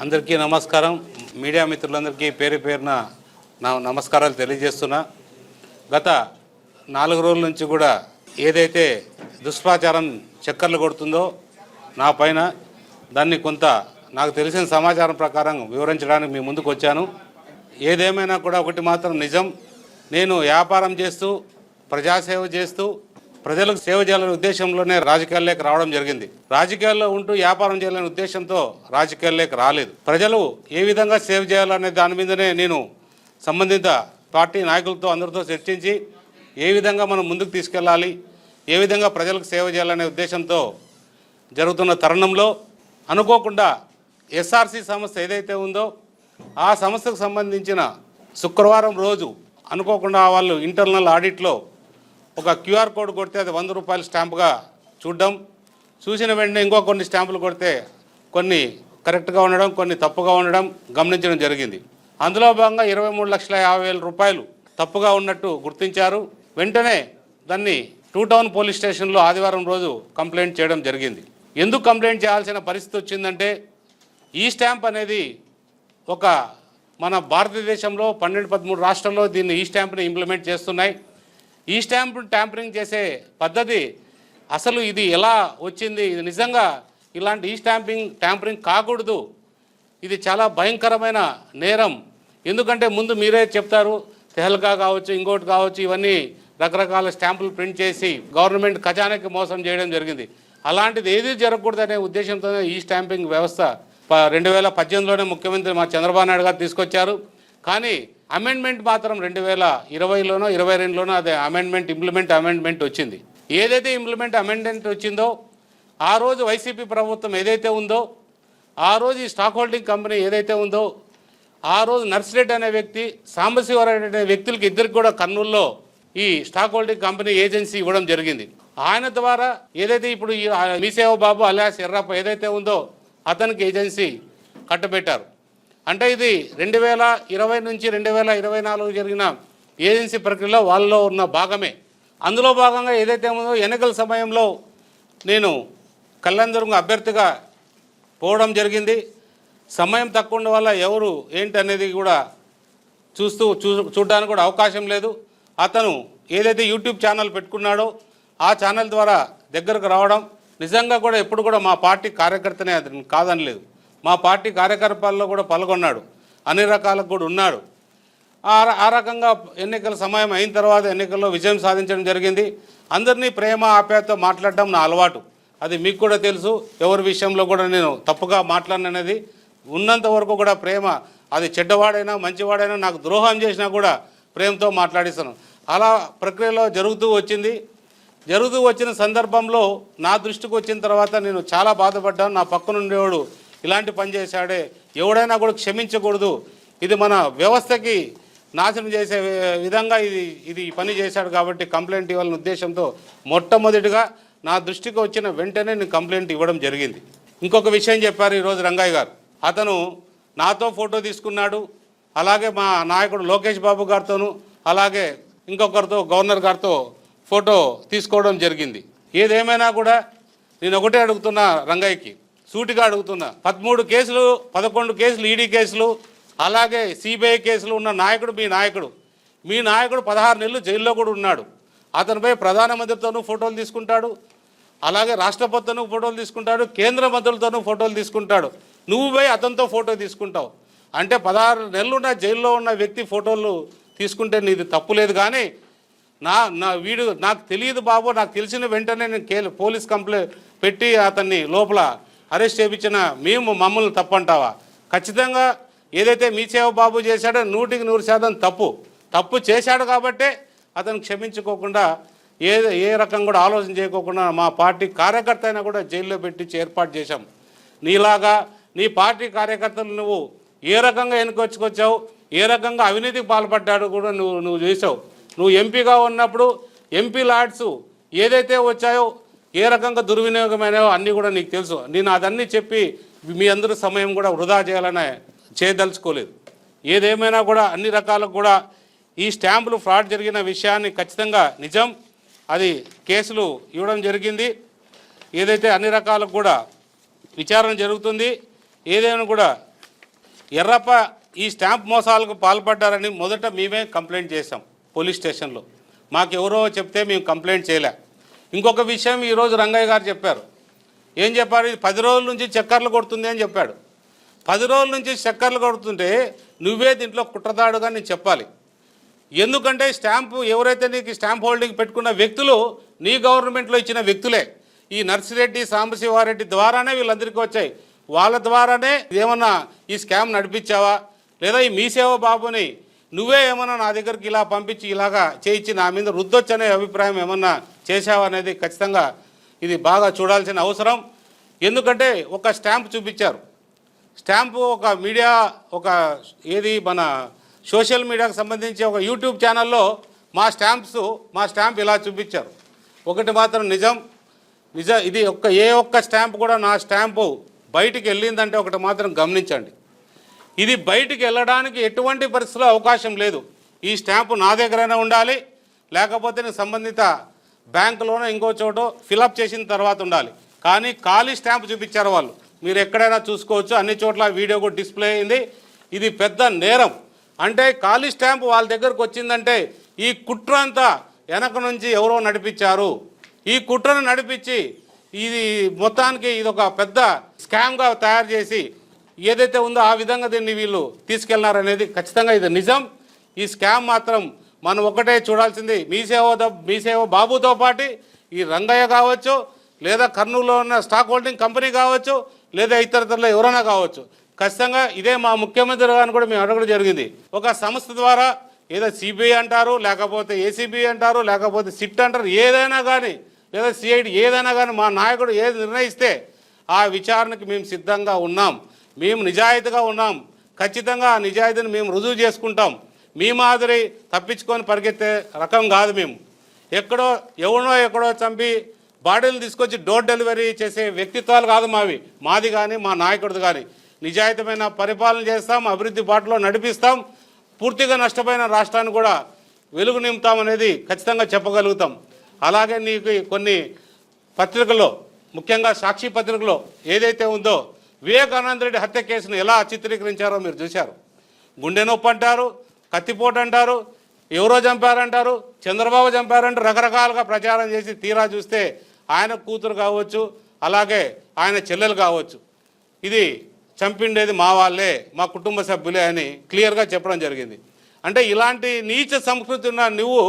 అందరికీ నమస్కారం. మీడియా మిత్రులందరికీ పేరు పేరున నా నమస్కారాలు తెలియజేస్తున్నా. గత నాలుగు రోజుల నుంచి కూడా ఏదైతే దుష్ప్రచారం చక్కర్లు కొడుతుందో నా పైన దాన్ని కొంత నాకు తెలిసిన సమాచారం ప్రకారం వివరించడానికి మీ ముందుకు వచ్చాను. ఏదేమైనా కూడా ఒకటి మాత్రం నిజం. నేను వ్యాపారం చేస్తూ ప్రజాసేవ చేస్తూ ప్రజలకు సేవ చేయాలనే ఉద్దేశంలోనే రాజకీయాల్లోకి రావడం జరిగింది. రాజకీయాల్లో ఉంటూ వ్యాపారం చేయాలనే ఉద్దేశంతో రాజకీయాల్లోకి రాలేదు. ప్రజలు ఏ విధంగా సేవ చేయాలనే దాని మీదనే నేను సంబంధిత పార్టీ నాయకులతో అందరితో చర్చించి ఏ విధంగా మనం ముందుకు తీసుకెళ్ళాలి ఏ విధంగా ప్రజలకు సేవ చేయాలనే ఉద్దేశంతో జరుగుతున్న తరుణంలో అనుకోకుండా ఎస్ఆర్సి సంస్థ ఏదైతే ఉందో ఆ సంస్థకు సంబంధించిన శుక్రవారం రోజు అనుకోకుండా వాళ్ళు ఇంటర్నల్ ఆడిట్లో ఒక క్యూఆర్ కోడ్ కొడితే అది వంద రూపాయల స్టాంపుగా చూడడం. చూసిన వెంటనే ఇంకో కొన్ని స్టాంపులు కొడితే కొన్ని కరెక్ట్గా ఉండడం కొన్ని తప్పుగా ఉండడం గమనించడం జరిగింది. అందులో భాగంగా ఇరవై మూడు లక్షల యాభై వేల రూపాయలు తప్పుగా ఉన్నట్టు గుర్తించారు. వెంటనే దాన్ని టూ టౌన్ పోలీస్ స్టేషన్లో ఆదివారం రోజు కంప్లైంట్ చేయడం జరిగింది. ఎందుకు కంప్లైంట్ చేయాల్సిన పరిస్థితి వచ్చిందంటే ఈ స్టాంప్ అనేది ఒక మన భారతదేశంలో పన్నెండు పదమూడు రాష్ట్రాల్లో దీన్ని ఈ స్టాంప్ని ఇంప్లిమెంట్ చేస్తున్నాయి. ఈ స్టాంప్ ట్యాంపరింగ్ చేసే పద్ధతి అసలు ఇది ఎలా వచ్చింది? ఇది నిజంగా ఇలాంటి ఈ స్టాంపింగ్ ట్యాంపరింగ్ కాకూడదు. ఇది చాలా భయంకరమైన నేరం. ఎందుకంటే ముందు మీరే చెప్తారు తెహల్కా కావచ్చు ఇంకోటి కావచ్చు ఇవన్నీ రకరకాల స్టాంపులు ప్రింట్ చేసి గవర్నమెంట్ ఖజానాకి మోసం చేయడం జరిగింది. అలాంటిది ఏది జరగకూడదనే ఉద్దేశంతోనే ఈ స్టాంపింగ్ వ్యవస్థ ప- రెండు వేల పద్దెనిమిదిలోనే ముఖ్యమంత్రి మా చంద్రబాబు నాయుడు గారు తీసుకొచ్చారు. కానీ అమెండ్మెంట్ మాత్రం రెండు వేల ఇరవైలోనో ఇరవై రెండులోనో అదే అమెండ్మెంట్ ఇంప్లిమెంట్ అమెండ్మెంట్ వచ్చింది. ఏదైతే ఇంప్లిమెంట్ అమెండ్మెంట్ వచ్చిందో ఆ రోజు వైసీపీ ప్రభుత్వం ఏదైతే ఉందో ఆ రోజు ఈ స్టాక్ హోల్డింగ్ కంపెనీ ఏదైతే ఉందో ఆ రోజు నర్సిరెడ్డి అనే వ్యక్తి సాంబశివరావు అనే వ్యక్తులకి ఇద్దరికి కూడా కర్నూలులో ఈ స్టాక్ హోల్డింగ్ కంపెనీ ఏజెన్సీ ఇవ్వడం జరిగింది. ఆయన ద్వారా ఏదైతే ఇప్పుడు ఈ మీసేవ బాబు అలియాస్ ఎర్రప్ప ఏదైతే ఉందో అతనికి ఏజెన్సీ కట్టబెట్టారు. అంటే ఇది రెండు వేల ఇరవై నుంచి రెండు వేల ఇరవై నాలుగు జరిగిన ఏజెన్సీ ప్రక్రియలో వాళ్ళలో ఉన్న భాగమే. అందులో భాగంగా ఏదైతే ఉందో ఎన్నికల సమయంలో నేను కళ్యాణదుర్గం అభ్యర్థిగా పోవడం జరిగింది. సమయం తక్కువ ఉండడం వల్ల ఎవరు ఏంటి అనేది కూడా చూస్తూ చూ చూడడానికి కూడా అవకాశం లేదు. అతను ఏదైతే యూట్యూబ్ ఛానల్ పెట్టుకున్నాడో ఆ ఛానల్ ద్వారా దగ్గరకు రావడం నిజంగా కూడా ఎప్పుడు కూడా మా పార్టీ కార్యకర్తనే అతను కాదనలేదు. మా పార్టీ కార్యకలాపాల్లో కూడా పాల్గొన్నాడు. అన్ని రకాలకు కూడా ఉన్నాడు. ఆ ఆ రకంగా ఎన్నికల సమయం అయిన తర్వాత ఎన్నికల్లో విజయం సాధించడం జరిగింది. అందరినీ ప్రేమ ఆప్యాయతో మాట్లాడడం నా అలవాటు. అది మీకు కూడా తెలుసు. ఎవరి విషయంలో కూడా నేను తప్పుగా మాట్లాడినది ఉన్నంత వరకు కూడా ప్రేమ అది చెడ్డవాడైనా మంచివాడైనా నాకు ద్రోహం చేసినా కూడా ప్రేమతో మాట్లాడిస్తాను అలా ప్రక్రియలో జరుగుతూ వచ్చింది. జరుగుతూ వచ్చిన సందర్భంలో నా దృష్టికి వచ్చిన తర్వాత నేను చాలా బాధపడ్డాను. నా పక్కనుండేవాడు ఇలాంటి పని చేశాడే. ఎవడైనా కూడా క్షమించకూడదు. ఇది మన వ్యవస్థకి నాశనం చేసే విధంగా ఇది ఇది పని చేశాడు కాబట్టి కంప్లైంట్ ఇవ్వాలనే ఉద్దేశంతో మొట్టమొదటిగా నా దృష్టికి వచ్చిన వెంటనే నేను కంప్లైంట్ ఇవ్వడం జరిగింది. ఇంకొక విషయం చెప్పారు ఈరోజు రంగయ్య గారు. అతను నాతో ఫోటో తీసుకున్నాడు. అలాగే మా నాయకుడు లోకేష్ బాబు గారితోనూ అలాగే ఇంకొకరితో గవర్నర్ గారితో ఫోటో తీసుకోవడం జరిగింది. ఏదేమైనా కూడా నేను ఒకటే అడుగుతున్నా రంగయ్యకి. సూటిగా అడుగుతున్నా. పదమూడు కేసులు పదకొండు కేసులు ఈడీ కేసులు అలాగే సిబిఐ కేసులు ఉన్న నాయకుడు మీ నాయకుడు. మీ నాయకుడు పదహారు నెలలు జైల్లో కూడా ఉన్నాడు. అతనిపై ప్రధానమంత్రితోనూ ఫోటోలు తీసుకుంటాడు. అలాగే రాష్ట్రపతితోనూ ఫోటోలు తీసుకుంటాడు కేంద్ర మంత్రులతోనూ ఫోటోలు తీసుకుంటాడు. నువ్వు పోయి అతనితో ఫోటో తీసుకుంటావు. అంటే పదహారు నెలలున్న జైల్లో ఉన్న వ్యక్తి ఫోటోలు తీసుకుంటే నీది తప్పులేదు కానీ నా నా వీడు నాకు తెలియదు బాబు నాకు తెలిసిన వెంటనే నేను కే పోలీస్ కంప్లైంట్ పెట్టి అతన్ని లోపల అరెస్ట్ చేయించిన మేము మమ్మల్ని తప్పంటావా? ఖచ్చితంగా ఏదైతే మీ సేవ బాబు చేశాడో నూటికి నూరు శాతం తప్పు. తప్పు చేశాడు కాబట్టే అతను క్షమించుకోకుండా ఏ ఏ రకం కూడా ఆలోచన చేయకోకుండా మా పార్టీ కార్యకర్త అయినా కూడా జైల్లో పెట్టి ఏర్పాటు చేశాం. నీలాగా నీ పార్టీ కార్యకర్తలు నువ్వు ఏ రకంగా ఎన్నుకొచ్చుకొచ్చావు ఏ రకంగా అవినీతికి పాల్పడ్డాడు కూడా నువ్వు నువ్వు చేసావు. నువ్వు ఎంపీగా ఉన్నప్పుడు ఎంపీ లాడ్స్ ఏదైతే వచ్చాయో ఏ రకంగా దుర్వినియోగమైనవో అన్నీ కూడా నీకు తెలుసు. నేను అదన్నీ చెప్పి మీ అందరి సమయం కూడా వృధా చేయాలని చేయదలుచుకోలేదు. ఏదేమైనా కూడా అన్ని రకాలకు కూడా ఈ స్టాంపులు ఫ్రాడ్ జరిగిన విషయాన్ని ఖచ్చితంగా నిజం అది కేసులు ఇవ్వడం జరిగింది. ఏదైతే అన్ని రకాలకు కూడా విచారణ జరుగుతుంది ఏదైనా కూడా ఎర్రప్ప ఈ స్టాంప్ మోసాలకు పాల్పడ్డారని మొదట మేమే కంప్లైంట్ చేశాం పోలీస్ స్టేషన్లో. మాకెవరో చెప్తే మేము కంప్లైంట్ చేయలే. ఇంకొక విషయం ఈరోజు రంగయ్య గారు చెప్పారు. ఏం చెప్పారు? ఇది పది రోజుల నుంచి చక్కర్లు కొడుతుంది అని చెప్పాడు. పది రోజుల నుంచి చక్కర్లు కొడుతుంటే నువ్వే దీంట్లో కుట్రదాడుగా నేను చెప్పాలి. ఎందుకంటే స్టాంపు ఎవరైతే నీకు స్టాంప్ హోల్డింగ్ పెట్టుకున్న వ్యక్తులు నీ గవర్నమెంట్లో ఇచ్చిన వ్యక్తులే. ఈ నర్సిరెడ్డి సాంబశివారెడ్డి ద్వారానే వీళ్ళందరికీ వచ్చాయి. వాళ్ళ ద్వారానే ఏమన్నా ఈ స్కామ్ నడిపించావా? లేదా ఈ మీ సేవ బాబుని నువ్వే ఏమన్నా నా దగ్గరికి ఇలా పంపించి ఇలాగా చేయించి నా మీద రుద్దొచ్చనే అభిప్రాయం ఏమన్నా చేశావు అనేది ఖచ్చితంగా ఇది బాగా చూడాల్సిన అవసరం. ఎందుకంటే ఒక స్టాంప్ చూపించారు. స్టాంపు ఒక మీడియా ఒక ఏది మన సోషల్ మీడియాకు సంబంధించి ఒక యూట్యూబ్ ఛానల్లో మా స్టాంప్స్ మా స్టాంప్ ఇలా చూపించారు. ఒకటి మాత్రం నిజం. నిజ ఇది ఒక్క ఏ ఒక్క స్టాంప్ కూడా నా స్టాంపు బయటికి వెళ్ళిందంటే ఒకటి మాత్రం గమనించండి. ఇది బయటికి వెళ్ళడానికి ఎటువంటి పరిస్థితుల్లో అవకాశం లేదు. ఈ స్టాంపు నా దగ్గరైనా ఉండాలి. లేకపోతే నేను సంబంధిత బ్యాంకులోనో ఇంకో చోట ఫిలప్ చేసిన తర్వాత ఉండాలి. కానీ ఖాళీ స్టాంప్ చూపించారు వాళ్ళు. మీరు ఎక్కడైనా చూసుకోవచ్చు. అన్ని చోట్ల వీడియో కూడా డిస్ప్లే అయింది. ఇది పెద్ద నేరం. అంటే ఖాళీ స్టాంప్ వాళ్ళ దగ్గరకు వచ్చిందంటే ఈ కుట్ర అంతా వెనక నుంచి ఎవరో నడిపించారు. ఈ కుట్రను నడిపించి ఇది మొత్తానికి ఇది ఒక పెద్ద స్కామ్గా తయారు చేసి ఏదైతే ఉందో ఆ విధంగా దీన్ని వీళ్ళు తీసుకెళ్ళారనేది ఖచ్చితంగా ఇది నిజం. ఈ స్కామ్ మాత్రం మనం ఒకటే చూడాల్సింది మీ మీసేవ మీ సేవ బాబుతో పాటు ఈ రంగయ్య కావచ్చు లేదా కర్నూలులో ఉన్న స్టాక్ హోల్డింగ్ కంపెనీ కావచ్చు లేదా ఇతరతరలో ఎవరైనా కావచ్చు. ఖచ్చితంగా ఇదే మా ముఖ్యమంత్రి గారిని కూడా మేము అడగడం జరిగింది. ఒక సంస్థ ద్వారా ఏదో సిబిఐ అంటారు లేకపోతే ఏసీబీ అంటారు లేకపోతే సిట్ అంటారు ఏదైనా కానీ లేదా సిఐడి ఏదైనా కానీ మా నాయకుడు ఏది నిర్ణయిస్తే ఆ విచారణకి మేము సిద్ధంగా ఉన్నాం. మేము నిజాయితీగా ఉన్నాం. ఖచ్చితంగా ఆ నిజాయితీని మేము రుజువు చేసుకుంటాం. మీ మాదిరి తప్పించుకొని పరిగెత్తే రకం కాదు మేము. ఎక్కడో ఎవడో ఎక్కడో చంపి బాడీలు తీసుకొచ్చి డోర్ డెలివరీ చేసే వ్యక్తిత్వాలు కాదు మావి. మాది కానీ మా నాయకుడిది కానీ నిజాయితీమైన పరిపాలన చేస్తాం అభివృద్ధి బాటలో నడిపిస్తాం. పూర్తిగా నష్టపోయిన రాష్ట్రాన్ని కూడా వెలుగు నింపుతామనేది ఖచ్చితంగా చెప్పగలుగుతాం. అలాగే నీకు కొన్ని పత్రికల్లో ముఖ్యంగా సాక్షి పత్రికలో ఏదైతే ఉందో వివేకానంద రెడ్డి హత్య కేసును ఎలా చిత్రీకరించారో మీరు చూశారు. గుండె నొప్పి అంటారు కత్తిపోటు అంటారు ఎవరో చంపారంటారు చంద్రబాబు చంపారంటూ రకరకాలుగా ప్రచారం చేసి తీరా చూస్తే ఆయన కూతురు కావచ్చు అలాగే ఆయన చెల్లెలు కావచ్చు. ఇది చంపిండేది మా వాళ్ళే మా కుటుంబ సభ్యులే అని క్లియర్గా చెప్పడం జరిగింది. అంటే ఇలాంటి నీచ సంస్కృతి ఉన్న నువ్వు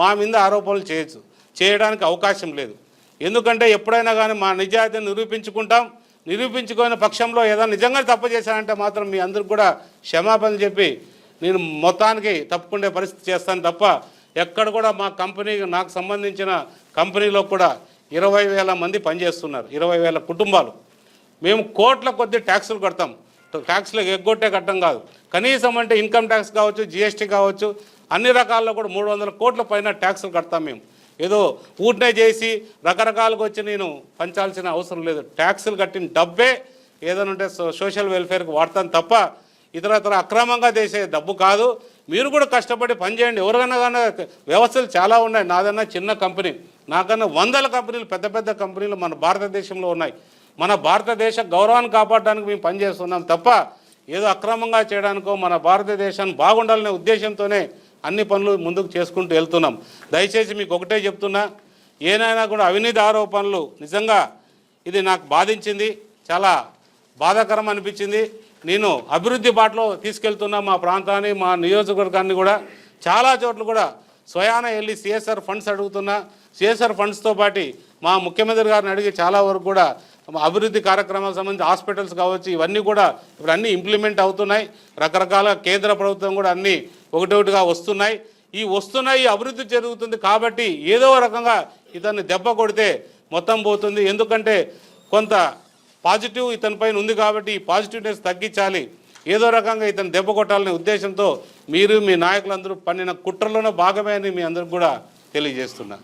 మా మీద ఆరోపణలు చేయొచ్చు. చేయడానికి అవకాశం లేదు. ఎందుకంటే ఎప్పుడైనా కానీ మా నిజాయితీని నిరూపించుకుంటాం నిరూపించుకునే పక్షంలో ఏదైనా నిజంగా తప్పు చేశానంటే మాత్రం మీ అందరికి కూడా క్షమాపణ చెప్పి నేను మొత్తానికి తప్పుకుండే పరిస్థితి చేస్తాను తప్ప ఎక్కడ కూడా మా కంపెనీ నాకు సంబంధించిన కంపెనీలో కూడా ఇరవై వేల మంది పనిచేస్తున్నారు ఇరవై వేల కుటుంబాలు. మేము కోట్ల కొద్ది ట్యాక్సులు కడతాం. ట్యాక్స్లు ఎగ్గొట్టే కట్టం కాదు. కనీసం అంటే ఇన్కమ్ ట్యాక్స్ కావచ్చు జిఎస్టీ కావచ్చు అన్ని రకాల్లో కూడా మూడు వందల కోట్ల పైన ట్యాక్సులు కడతాం మేము. ఏదో ఊరినే చేసి రకరకాలుగా వచ్చి నేను పంచాల్సిన అవసరం లేదు. ట్యాక్సులు కట్టిన డబ్బే ఏదైనా ఉంటే సో- సోషల్ వెల్ఫేర్కి వాడతాను తప్ప ఇతర ఇతర అక్రమంగా చేసే డబ్బు కాదు. మీరు కూడా కష్టపడి పనిచేయండి ఎవరికైనా కానీ వ్యవస్థలు చాలా ఉన్నాయి. నాదన్నా చిన్న కంపెనీ. నాకన్నా వందల కంపెనీలు పెద్ద పెద్ద కంపెనీలు మన భారతదేశంలో ఉన్నాయి. మన భారతదేశ గౌరవాన్ని కాపాడడానికి మేము పనిచేస్తున్నాం తప్ప ఏదో అక్రమంగా చేయడానికో మన భారతదేశాన్ని బాగుండాలనే ఉద్దేశంతోనే అన్ని పనులు ముందుకు చేసుకుంటూ వెళ్తున్నాం. దయచేసి మీకు ఒకటే చెప్తున్నా ఏనైనా కూడా అవినీతి ఆరోపణలు నిజంగా ఇది నాకు బాధించింది చాలా బాధాకరం అనిపించింది. నేను అభివృద్ధి బాటలో తీసుకెళ్తున్నా మా ప్రాంతాన్ని మా నియోజకవర్గాన్ని కూడా. చాలా చోట్ల కూడా స్వయాన వెళ్ళి సిఎస్ఆర్ ఫండ్స్ అడుగుతున్నా. సిఎస్ఆర్ ఫండ్స్తో పాటు మా ముఖ్యమంత్రి గారిని అడిగి చాలా వరకు కూడా అభివృద్ధి కార్యక్రమాలకు సంబంధించి హాస్పిటల్స్ కావచ్చు ఇవన్నీ కూడా ఇప్పుడు అన్నీ ఇంప్లిమెంట్ అవుతున్నాయి. రకరకాల కేంద్ర ప్రభుత్వం కూడా అన్నీ ఒకటొకటిగా వస్తున్నాయి. ఈ వస్తున్నాయి అభివృద్ధి జరుగుతుంది కాబట్టి ఏదో రకంగా ఇతన్ని దెబ్బ కొడితే మొత్తం పోతుంది. ఎందుకంటే కొంత పాజిటివ్ ఇతని పైన ఉంది కాబట్టి ఈ పాజిటివ్నెస్ తగ్గించాలి. ఏదో రకంగా ఇతను దెబ్బ కొట్టాలనే ఉద్దేశంతో మీరు మీ నాయకులందరూ పన్నిన కుట్రలోనే భాగమే అని మీ అందరికి కూడా తెలియజేస్తున్నా.